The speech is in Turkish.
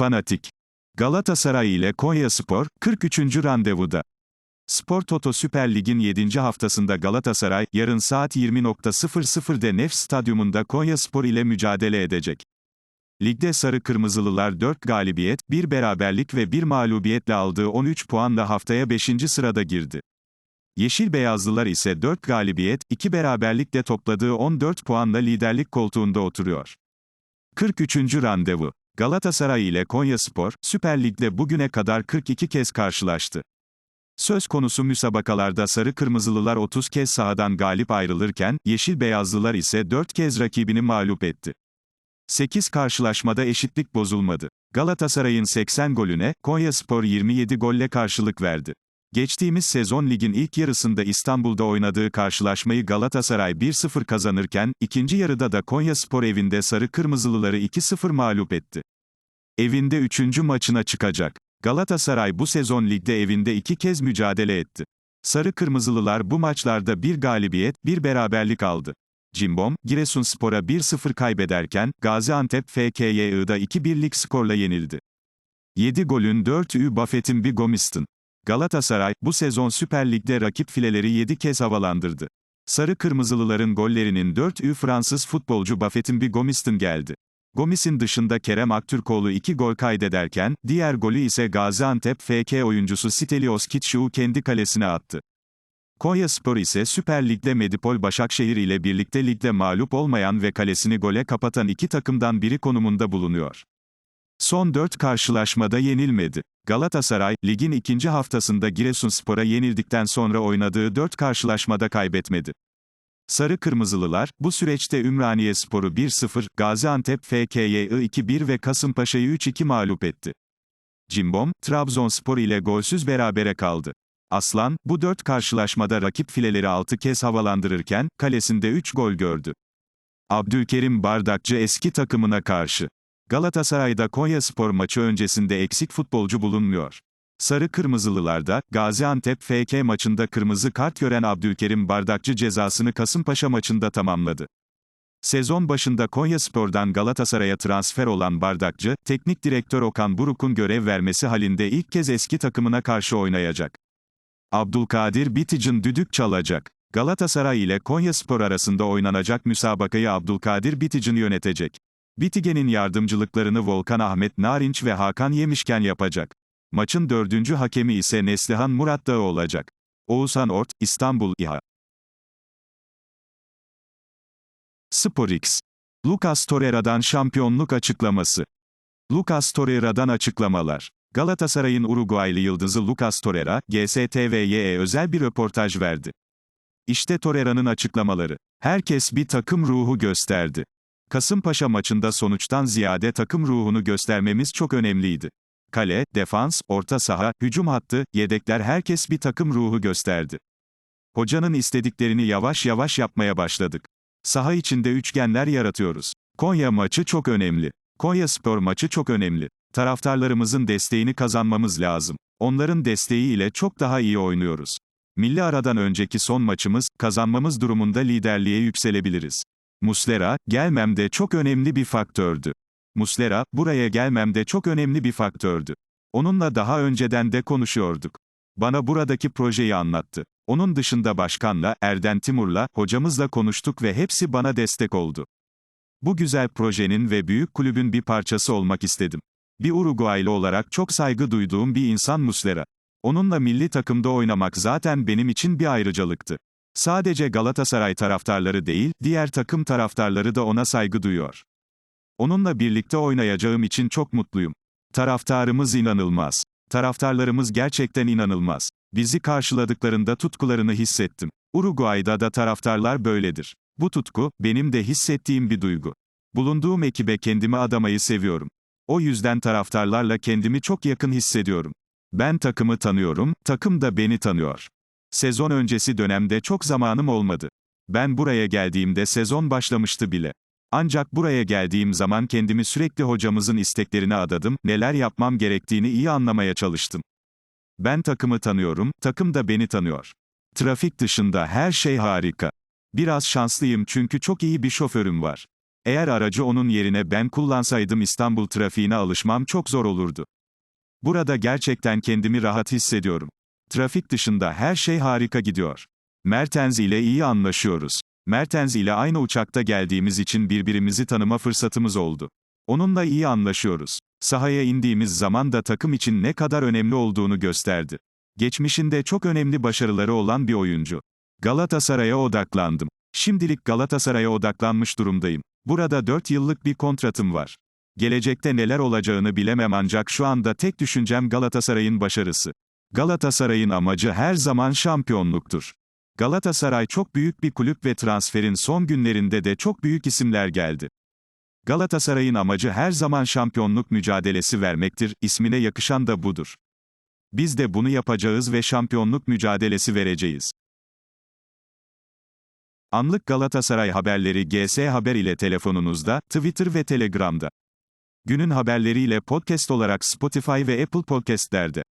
Fanatik. Galatasaray ile Konyaspor, 43. randevuda. Spor Toto Süper Lig'in 7. haftasında Galatasaray, yarın saat 20.00'de Nef Stadyumunda Konyaspor ile mücadele edecek. Ligde Sarı Kırmızılılar 4 galibiyet, 1 beraberlik ve 1 mağlubiyetle aldığı 13 puanla haftaya 5. sırada girdi. Yeşil Beyazlılar ise 4 galibiyet, 2 beraberlikle topladığı 14 puanla liderlik koltuğunda oturuyor. 43. randevu. Galatasaray ile Konyaspor, Süper Lig'de bugüne kadar 42 kez karşılaştı. Söz konusu müsabakalarda Sarı Kırmızılılar 30 kez sahadan galip ayrılırken, Yeşil Beyazlılar ise 4 kez rakibini mağlup etti. 8 karşılaşmada eşitlik bozulmadı. Galatasaray'ın 80 golüne, Konyaspor 27 golle karşılık verdi. Geçtiğimiz sezon ligin ilk yarısında İstanbul'da oynadığı karşılaşmayı Galatasaray 1-0 kazanırken, ikinci yarıda da Konyaspor evinde Sarı Kırmızılıları 2-0 mağlup etti. Evinde 3. maçına çıkacak. Galatasaray bu sezon ligde evinde iki kez mücadele etti. Sarı Kırmızılılar bu maçlarda bir galibiyet, bir beraberlik aldı. Cimbom, Giresunspor'a 1-0 kaybederken, Gaziantep FKYI'da 2-1'lik skorla yenildi. 7 golün 4'ü Buffett'in bir Gomiston. Galatasaray, bu sezon Süper Lig'de rakip fileleri 7 kez havalandırdı. Sarı Kırmızılıların gollerinin 4'ü Fransız futbolcu Buffett'in bir Gomiston geldi. Gomis'in dışında Kerem Aktürkoğlu 2 gol kaydederken, diğer golü ise Gaziantep FK oyuncusu Stelios Kitşu kendi kalesine attı. Konyaspor ise Süper Lig'de Medipol Başakşehir ile birlikte ligde mağlup olmayan ve kalesini gole kapatan iki takımdan biri konumunda bulunuyor. Son 4 karşılaşmada yenilmedi. Galatasaray, ligin ikinci haftasında Giresunspor'a yenildikten sonra oynadığı 4 karşılaşmada kaybetmedi. Sarı Kırmızılılar, bu süreçte Ümraniyespor'u 1-0, Gaziantep FK'yi 2-1 ve Kasımpaşa'yı 3-2 mağlup etti. Cimbom, Trabzonspor ile golsüz berabere kaldı. Aslan, bu dört karşılaşmada rakip fileleri 6 kez havalandırırken, kalesinde 3 gol gördü. Abdülkerim Bardakçı eski takımına karşı. Galatasaray'da Konyaspor maçı öncesinde eksik futbolcu bulunmuyor. Sarı Kırmızılılarda, Gaziantep FK maçında kırmızı kart gören Abdülkerim Bardakçı cezasını Kasımpaşa maçında tamamladı. Sezon başında Konyaspor'dan Galatasaray'a transfer olan Bardakçı, teknik direktör Okan Buruk'un görev vermesi halinde ilk kez eski takımına karşı oynayacak. Abdülkadir Bitic'in düdük çalacak. Galatasaray ile Konyaspor arasında oynanacak müsabakayı Abdülkadir Bitic'in yönetecek. Bitige'nin yardımcılıklarını Volkan Ahmet Narinç ve Hakan Yemişken yapacak. Maçın dördüncü hakemi ise Neslihan Murat Dağı olacak. Oğuzhan Ort, İstanbul İHA. SporX. Lucas Torreira'dan şampiyonluk açıklaması. Lucas Torreira'dan açıklamalar. Galatasaray'ın Uruguaylı yıldızı Lucas Torreira, GSTV'ye özel bir röportaj verdi. İşte Torreira'nın açıklamaları. Herkes bir takım ruhu gösterdi. Kasımpaşa maçında sonuçtan ziyade takım ruhunu göstermemiz çok önemliydi. Kale, defans, orta saha, hücum hattı, yedekler herkes bir takım ruhu gösterdi. Hocanın istediklerini yavaş yavaş yapmaya başladık. Saha içinde üçgenler yaratıyoruz. Konya maçı çok önemli. Konya Spor maçı çok önemli. Taraftarlarımızın desteğini kazanmamız lazım. Onların desteği ile çok daha iyi oynuyoruz. Milli aradan önceki son maçımız, kazanmamız durumunda liderliğe yükselebiliriz. Muslera, gelmemde çok önemli bir faktördü. Muslera, buraya gelmemde çok önemli bir faktördü. Onunla daha önceden de konuşuyorduk. Bana buradaki projeyi anlattı. Onun dışında başkanla, Erden Timur'la, hocamızla konuştuk ve hepsi bana destek oldu. Bu güzel projenin ve büyük kulübün bir parçası olmak istedim. Bir Uruguaylı olarak çok saygı duyduğum bir insan Muslera. Onunla milli takımda oynamak zaten benim için bir ayrıcalıktı. Sadece Galatasaray taraftarları değil, diğer takım taraftarları da ona saygı duyuyor. Onunla birlikte oynayacağım için çok mutluyum. Taraftarımız inanılmaz. Taraftarlarımız gerçekten inanılmaz. Bizi karşıladıklarında tutkularını hissettim. Uruguay'da da taraftarlar böyledir. Bu tutku, benim de hissettiğim bir duygu. Bulunduğum ekibe kendimi adamayı seviyorum. O yüzden taraftarlarla kendimi çok yakın hissediyorum. Ben takımı tanıyorum, takım da beni tanıyor. Sezon öncesi dönemde çok zamanım olmadı. Ben buraya geldiğimde sezon başlamıştı bile. Ancak buraya geldiğim zaman kendimi sürekli hocamızın isteklerine adadım, neler yapmam gerektiğini iyi anlamaya çalıştım. Ben takımı tanıyorum, takım da beni tanıyor. Trafik dışında her şey harika. Biraz şanslıyım çünkü çok iyi bir şoförüm var. Eğer aracı onun yerine ben kullansaydım İstanbul trafiğine alışmam çok zor olurdu. Burada gerçekten kendimi rahat hissediyorum. Trafik dışında her şey harika gidiyor. Mertens ile iyi anlaşıyoruz. Mertens ile aynı uçakta geldiğimiz için birbirimizi tanıma fırsatımız oldu. Onunla iyi anlaşıyoruz. Sahaya indiğimiz zaman da takım için ne kadar önemli olduğunu gösterdi. Geçmişinde çok önemli başarıları olan bir oyuncu. Galatasaray'a odaklandım. Şimdilik Galatasaray'a odaklanmış durumdayım. Burada 4 yıllık bir kontratım var. Gelecekte neler olacağını bilemem ancak şu anda tek düşüncem Galatasaray'ın başarısı. Galatasaray'ın amacı her zaman şampiyonluktur. Galatasaray çok büyük bir kulüp ve transferin son günlerinde de çok büyük isimler geldi. Galatasaray'ın amacı her zaman şampiyonluk mücadelesi vermektir, ismine yakışan da budur. Biz de bunu yapacağız ve şampiyonluk mücadelesi vereceğiz. Anlık Galatasaray haberleri GS Haber ile telefonunuzda, Twitter ve Telegram'da. Günün haberleriyle podcast olarak Spotify ve Apple Podcast'lerde.